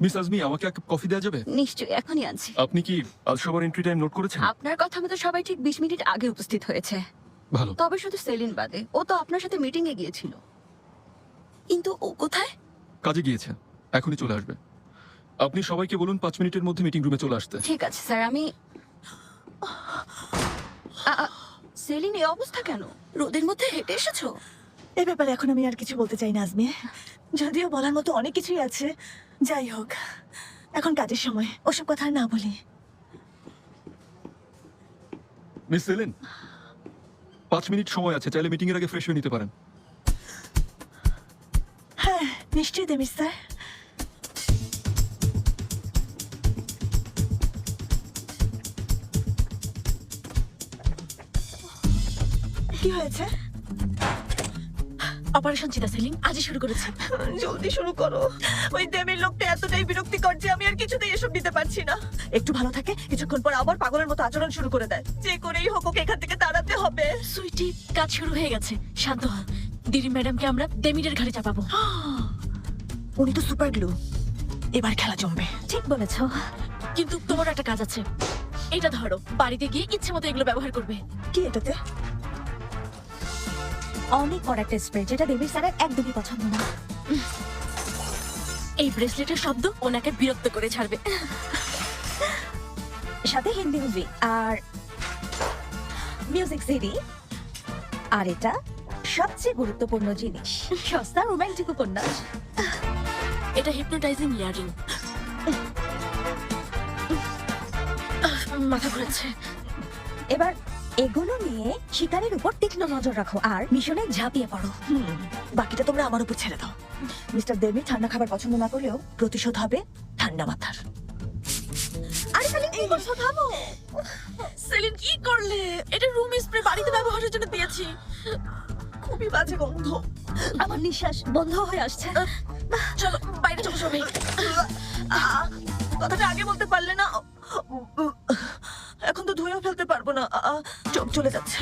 Miss Azmi আমাকে এক cup coffee দেওয়া যাবে? নিশ্চয়ই এখনই আনছি। আপনি কি আজ সবার এন্ট্রি টাইম নোট করেছেন? আপনার কথা মতো সবাই ঠিক বিশ মিনিট আগে উপস্থিত হয়েছে। ভালো। তবে শুধু সেলিন বাদে ও তো আপনার সাথে মিটিং এ গিয়েছিল। কিন্তু ও কোথায়? কাজে গিয়েছে এখনই চলে আসবে। আপনি সবাইকে বলুন পাঁচ মিনিটের মধ্যে মিটিং রুমে চলে আসতে। ঠিক আছে স্যার আমি আ, আ, সেলিন এই অবস্থা কেন? রোদের মধ্যে হেঁটে এসেছ? এ ব্যাপারে এখন আমি আর কিছু বলতে চাই না আজমি। যদিও বলার মতো অনেক কিছুই আছে। যাই হোক এখন কাজের সময়। ওসব কথা আর না বলি। মিস সেলেন পাঁচ মিনিট সময় আছে চাইলে মিটিং এর আগে ফ্রেশ হয়ে নিতে পারেন। হ্যাঁ নিশ্চয়ই দেমিস স্যার কি হয়েছে? অপারেশন চিতা সেলিং আজই শুরু করেছি। জলদি শুরু করো। ওই দেমের লোকটা এতটাই বিরক্তিকর যে আমি আর কিছুতেই এসব দিতে পারছি না। একটু ভালো থাকে কিছুক্ষণ পর আবার পাগলের মতো আচরণ শুরু করে দেয়। যে করেই হোক ওকে এখান থেকে তাড়াতে হবে। সুইটি কাজ শুরু হয়ে গেছে। শান্ত হ। দিদি ম্যাডামকে আমরা দেমিরের ঘাড়ে চাপাবো। উনি তো সুপার গ্লু। এবার খেলা জমবে। ঠিক বলেছ। কিন্তু তোমার একটা কাজ আছে। এটা ধরো বাড়িতে গিয়ে ইচ্ছে মতো এগুলো ব্যবহার করবে। কি এটাতে? অনেক বড় একটা স্প্রে যেটা দেবীর স্যারের একদমই পছন্দ না। এই ব্রেসলেটের শব্দ ওনাকে বিরক্ত করে ছাড়বে। সাথে হিন্দি মুভি আর মিউজিক সিডি আর এটা সবচেয়ে গুরুত্বপূর্ণ জিনিস সস্তা রোমান্টিক উপন্যাস। এটা হিপনোটাইজিং ইয়ারিং মাথা ঘুরাচ্ছে। এবার এগুলো নিয়ে শিকারের উপর তীক্ষ্ণ নজর রাখো আর মিশনে ঝাঁপিয়ে পড়ো। বাকিটা তোমরা আমার উপর ছেড়ে দাও। মিস্টার দেবী ঠান্ডা খাবার পছন্দ না করলেও প্রতিশোধ হবে ঠান্ডা মাথার। আরে খালি কি করছ? থামো। সেলিন কি করলে? এটা রুম স্প্রে বাড়িতে ব্যবহারের জন্য দিয়েছি। খুবই বাজে গন্ধ। আমার নিঃশ্বাস বন্ধ হয়ে আসছে। চলো বাইরে চলো সবাই। কথাটা আগে বলতে পারলে না? ফেলতে পারব না। চোখ চলে যাচ্ছে।